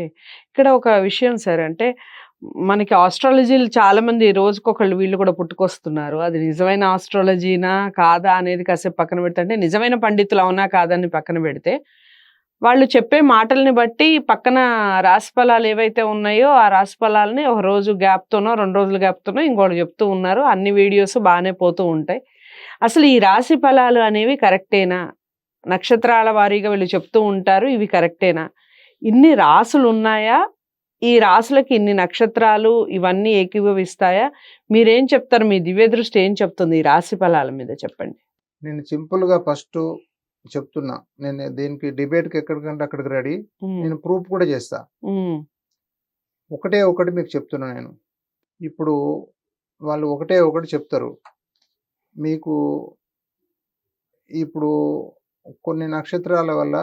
Okay. ఇక్కడ ఒక విషయం సార్ అంటే మనకి ఆస్ట్రాలజీలు చాలా మంది రోజుకొకళ్ళు వీళ్ళు కూడా పుట్టుకొస్తున్నారు. అది నిజమైన ఆస్ట్రాలజీనా? కాదా? అనేది కాసేపు పక్కన పెడితే అంటే నిజమైన పండితులు అవునా? కాదా? అని పక్కన పెడితే వాళ్ళు చెప్పే మాటల్ని బట్టి పక్కన రాశి ఫలాలు ఏవైతే ఉన్నాయో ఆ రాశి ఫలాలని ఒక రోజు గ్యాప్‌తోనో, రెండు రోజుల గ్యాప్‌తోనో ఇంకోటి చెప్తూ ఉన్నారు. అన్ని వీడియోస్ బాగానే పోతూ ఉంటాయి. అసలు ఈ రాశి ఫలాలు అనేవి కరెక్టేనా? నక్షత్రాల వారీగా వీళ్ళు చెప్తూ ఉంటారు. ఇవి కరెక్టేనా? ఇన్ని రాసులున్నాయా? ఈ రాసులకి ఇన్ని నక్షత్రాలు ఇవన్నీ ఏకీభవిస్తాయా? మీరేం చెప్తారు? మీ దివ్య దృష్టి ఏం చెప్తుంది ఈ రాశి ఫలాల మీద చెప్పండి? నేను సింపుల్‌గా ఫస్టు చెప్తున్నా. నేను దీనికి డిబేట్‌కి ఎక్కడికంటే అక్కడికి రెడీ. నేను ప్రూఫ్ కూడా చేస్తా. ఒకటే ఒకటి మీకు చెప్తున్నా నేను. ఇప్పుడు వాళ్ళు ఒకటే ఒకటి చెప్తారు. మీకు ఇప్పుడు కొన్ని నక్షత్రాల వల్ల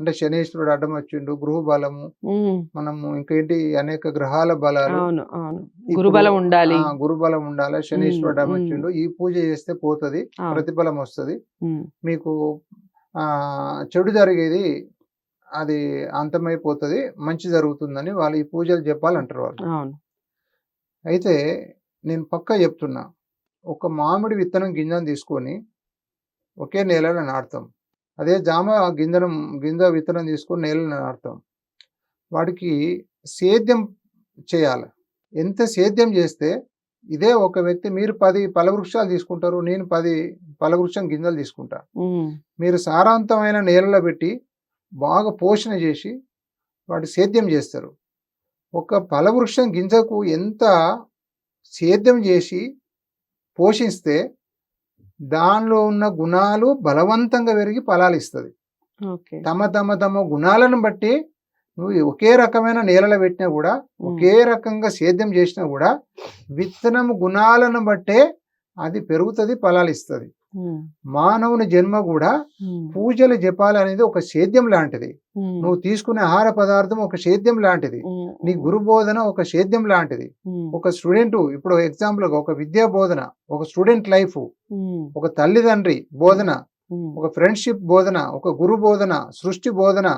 అంటే శనీశ్వరుడు అడ్డం వచ్చిండు. గృహ బలము. మనము ఇంకేంటి అనేక గ్రహాల బలాలు. గురుబలం ఉండాలి. ఆ! గురుబలం ఉండాలి. శనీశ్వరుడు అడ్డం. వచ్చిండు. ఈ పూజ చేస్తే పోతది. ప్రతిఫలం వస్తది. మీకు ఆహ్, చెడు జరిగేది అది అంతమైపోతది. మంచి జరుగుతుందని వాళ్ళు ఈ పూజలు జపాలంటారు వాళ్ళు. అయితే నేను పక్కా చెప్తున్నా. ఒక మామిడి విత్తనం గింజను తీసుకొని ఒకే నేలలో నాటుతాం. అదే జామ గింజను గింజ విత్తనం తీసుకొని నేలలో నాటుతాం. వాటికి సేద్యం చేయాలి. ఎంత సేద్యం చేస్తే ఇదే ఒక వ్యక్తి మీరు 10 ఫలవృక్షాలు తీసుకుంటారు. నేను 10 ఫలవృక్షం గింజలు తీసుకుంటా. మీరు సారవంతమైన నేలలో పెట్టి బాగా పోషణ చేసి వాటి సేద్యం చేస్తారు. ఒక ఫలవృక్షం గింజకు ఎంత సేద్యం చేసి పోషిస్తే దానిలో ఉన్న గుణాలు బలవంతంగా పెరిగి ఫలాలిస్తది. ఓకే. తమ తమ తమ గుణాలను బట్టి నువ్వు ఒకే రకమైన నేలలో పెట్టినా కూడా. ఒకే రకంగా సేద్యం చేసినా కూడా విత్తనం గుణాలను బట్టే అది పెరుగుతది ఫలాలిస్తది. హ్మ్. మానవుని జన్మ కూడా. పూజలు జపాలు అనేది ఒక సేద్యం లాంటిది. నువ్వు తీసుకునే ఆహార పదార్థం ఒక సేద్యం లాంటిది. నీ. గురు బోధన ఒక సేద్యం లాంటిది. ఒక స్టూడెంట్ ఇప్పుడు ఎగ్జాంపుల్‌గా ఒక విద్యా బోధన, ఒక స్టూడెంట్ లైఫ్. ఒక తల్లిదండ్రి బోధన. ఒక ఫ్రెండ్‌షిప్ బోధన, ఒక గురు బోధన, సృష్టి బోధన.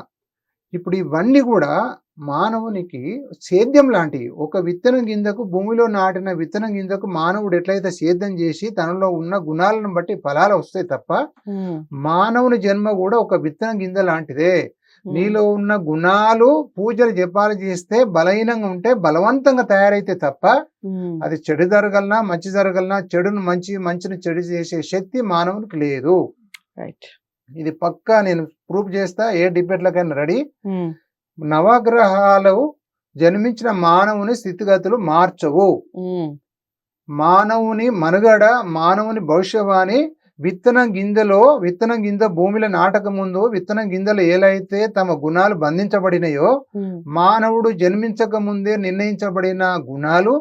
ఇప్పుడు ఇవన్నీ కూడా మానవునికి సేద్యం లాంటివి. ఒక విత్తనం గింజకు భూమిలో నాటిన విత్తనం గింజకు మానవుడు ఎట్లయితే సేద్యం చేసి తనలో ఉన్న గుణాలను బట్టి ఫలాలు వస్తాయి తప్ప. మానవుని జన్మ కూడా ఒక విత్తనం గింజ లాంటిదే. నీలో ఉన్న గుణాలు పూజలు జపాలు చేస్తే బలహీనంగా ఉంటే బలవంతంగా తయారైతే తప్ప. అది చెడు జరగలనా మంచి జరగలనా చెడును మంచి మంచిని చెడు చేసే శక్తి మానవునికి లేదు. ఇది పక్కా నేను ప్రూఫ్ చేస్తా. ఏ డిబేట్‌లకైనా రెడీ. నవగ్రహాలు జన్మించిన మానవుని స్థితిగతులు మార్చవు. మానవుని మనుగడ, మానవుని భవిష్యవాణి విత్తనం గింజలో విత్తనం గింజ భూమిలో నాటక ముందు విత్తనం గింజలు ఏలైతే తమ గుణాలు బంధించబడినయో. మానవుడు జన్మించక ముందే నిర్ణయించబడిన గుణాలు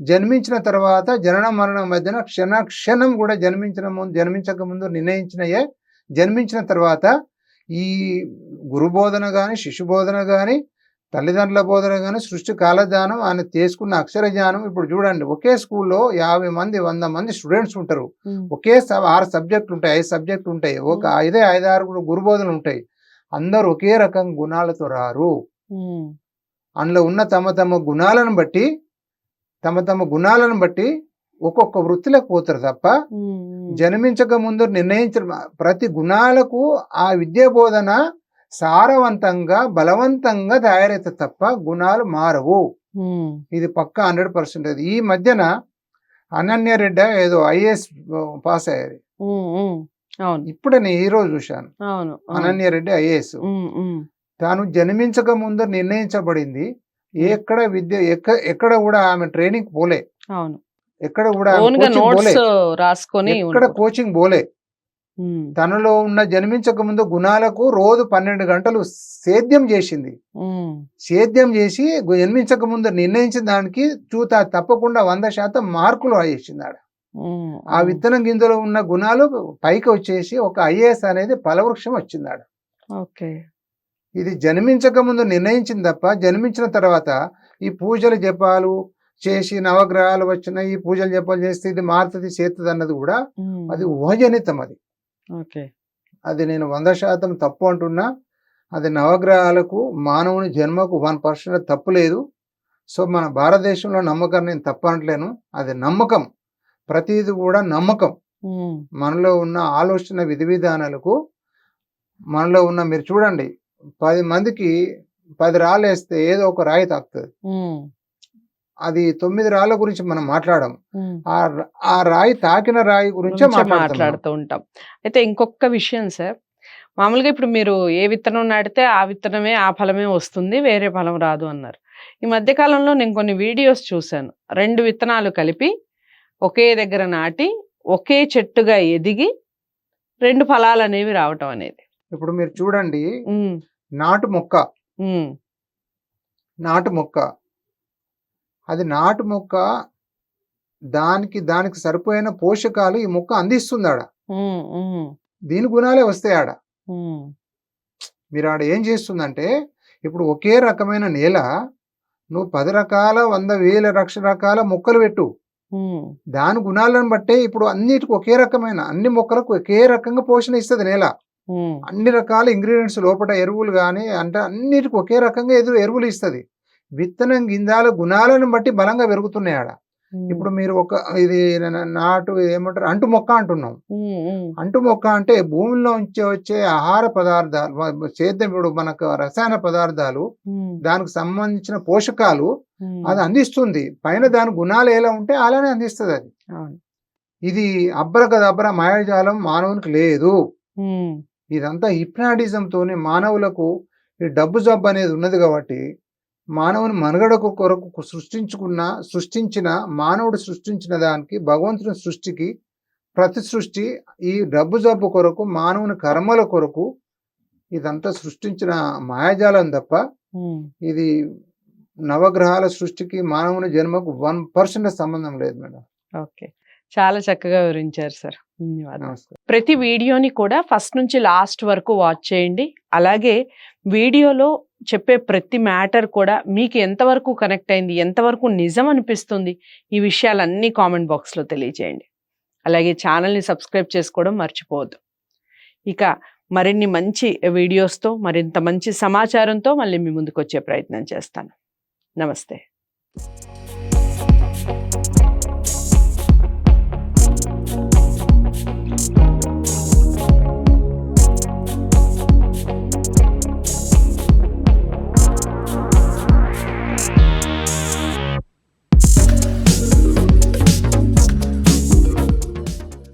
జన్మించిన తర్వాత జనన మరణం మధ్యన క్షణ క్షణం కూడా జన్మించిన ముందు జన్మించక ముందు నిర్ణయించినయే జన్మించిన తర్వాత ఈ గురు బోధన గాని శిశు బోధన గాని తల్లిదండ్రుల బోధన గాని సృష్టి కాలజ్ఞానం ఆయన తీసుకున్న అక్షర జ్ఞానం ఇప్పుడు చూడండి ఒకే స్కూల్లో యాభై మంది వంద మంది స్టూడెంట్స్ ఉంటారు. ఒకే ఆరు సబ్జెక్టులు ఉంటాయి ఐదు సబ్జెక్టులు ఉంటాయి ఒక. ఐదే ఐదు ఆరు గురు బోధనలు ఉంటాయి అందరూ ఒకే రకం గుణాలతో రారు. అందులో ఉన్న తమ తమ గుణాలను బట్టి తమ తమ గుణాలను బట్టి ఒక్కొక్క వృత్తిలోకి పోతారు తప్ప. జన్మించక ముందు నిర్ణయించిన ప్రతి గుణాలకు ఆ విద్యా బోధన సారవంతంగా బలవంతంగా తయారైతే తప్ప గుణాలు మారవు. ఇది పక్కా హండ్రెడ్ పర్సెంట్ ఈ మధ్యన అనన్య రెడ్డి ఏదో ఐఏఎస్ పాస్ అయ్యారు. ఇప్పుడే నేను ఈ రోజు చూశాను. అనన్య రెడ్డి ఐఏఎస్. తాను జన్మించక ముందు నిర్ణయించబడింది ఎక్కడ విద్య ఎక్క- ఎక్కడ కూడా ఆమె ట్రైనింగ్ పోలే అవును. ఎక్కడ కూడా రాసుకొని ఎక్కడ ఉంటారు. కోచింగ్ పోలే. తనలో ఉన్న జన్మించక ముందు గుణాలకు రోజు పన్నెండు గంటలు సేద్యం చేసింది. సేద్యం చేసి జన్మించక ముందు నిర్ణయించిన దానికి చూత తప్పకుండా వంద శాతం మార్కులు వేసింది ఆడ. ఆ. విత్తనం గింజలో ఉన్న గుణాలు పైకి వచ్చేసి ఒక ఐఏఎస్ అనేది ఫలవృక్షం వచ్చింది ఆడ ఓకే. ఇది జన్మించక ముందు నిర్ణయించింది తప్ప జన్మించిన తర్వాత ఈ పూజలు జపాలు చేసి నవగ్రహాలు వచ్చిన ఈ పూజలు జపాలు చేస్తే ఇది మారుతుంది చేస్తుంది అన్నది కూడా. అది ఊహజనితం అది. ఓకే. అది నేను వంద శాతం తప్పు అంటున్నా. అది నవగ్రహాలకు మానవుని జన్మకు వన్ పర్సెంట్ తప్పు లేదు. సో మన భారతదేశంలో నమ్మకాన్ని నేను తప్పనట్లేను అది నమ్మకం. ప్రతిది కూడా నమ్మకం. మనలో ఉన్న ఆలోచన విధి విధానాలకు మనలో ఉన్న మీరు చూడండి పది మందికి పది రాళ్ళు వేస్తే ఏదో ఒక రాయి తాకుతుంది. అది తొమ్మిది రాళ్ళ గురించి మనం మాట్లాడము. ఆ రాయి తాకిన రాయి గురించే మాట్లాడుతూ ఉంటాం. అయితే ఇంకొక విషయం సార్ మామూలుగా ఇప్పుడు మీరు ఏ విత్తనం నాటితే ఆ విత్తనమే ఆ ఫలమే వస్తుంది వేరే ఫలం రాదు అన్నారు. ఈ మధ్య కాలంలో నేను కొన్ని వీడియోస్ చూశాను. రెండు విత్తనాలు కలిపి ఒకే దగ్గర నాటి ఒకే చెట్టుగా ఎదిగి రెండు ఫలాలు అనేవి రావటం అనేది. ఇప్పుడు మీరు చూడండి నాటు మొక్క. నాటు మొక్క. అది నాటు మొక్క దానికి దానికి సరిపోయిన పోషకాలు ఈ మొక్క అందిస్తుంది ఆడ దీని గుణాలే వస్తాయి ఆడ మీరు ఆడ ఏం చేస్తుందంటే ఇప్పుడు ఒకే రకమైన నేల నువ్వు పది రకాల వంద వేల లక్ష రకాల మొక్కలు పెట్టు. దాని గుణాలను బట్టే ఇప్పుడు అన్నిటికి ఒకే రకమైన అన్ని మొక్కలకు ఒకే రకంగా పోషణ ఇస్తుంది నేల. అన్ని రకాల ఇంగ్రీడియంట్స్ లోపల ఎరువులు కానీ అంటే అన్నిటికి ఒకే రకంగా ఎదురు ఎరువులు ఇస్తుంది. విత్తనం గింజాల గుణాలను బట్టి బలంగా పెరుగుతున్నాయి ఆడ ఇప్పుడు మీరు ఒక ఇది నాటు ఏమంటారు అంటు మొక్క అంటున్నాం. అంటు మొక్క అంటే భూమిలో నుంచి వచ్చే ఆహార పదార్థాలు సేద్యం ఇప్పుడు మనకు రసాయన పదార్థాలు దానికి సంబంధించిన పోషకాలు అది అందిస్తుంది. పైన దాని గుణాలు ఎలా ఉంటే అలానే అందిస్తుంది అది. ఇది అబ్బరకదబ్బర మాయాజాలం మానవునికి లేదు. ఇదంతా హిప్నాటిజం తోని మానవులకు ఈ డబ్బు జబ్బు అనేది ఉన్నది కాబట్టి మానవుని మనుగడకు కొరకు సృష్టించుకున్న సృష్టించిన మానవుడు సృష్టించిన దానికి భగవంతుని సృష్టికి ప్రతి సృష్టి ఈ డబ్బు జబ్బు కొరకు మానవుని కర్మల కొరకు ఇదంతా సృష్టించిన మాయాజాలం తప్ప. ఇది నవగ్రహాల సృష్టికి మానవుని జన్మకు వన్ పర్సెంట్ సంబంధం లేదు మేడం ఓకే చాలా చక్కగా వివరించారు సార్. ప్రతి వీడియోని కూడా ఫస్ట్ నుంచి లాస్ట్ వరకు వాచ్ చేయండి. అలాగే వీడియోలో చెప్పే ప్రతి మ్యాటర్ కూడా మీకు ఎంతవరకు కనెక్ట్ అయింది ఎంతవరకు నిజం అనిపిస్తుంది ఈ విషయాలన్నీ కామెంట్ బాక్స్లో తెలియజేయండి. అలాగే ఛానల్ని సబ్స్క్రైబ్ చేసుకోవడం మర్చిపోవద్దు. ఇక మరిన్ని మంచి వీడియోస్తో మరింత మంచి సమాచారంతో మళ్ళీ మీ ముందుకు వచ్చే ప్రయత్నం చేస్తాను. నమస్తే.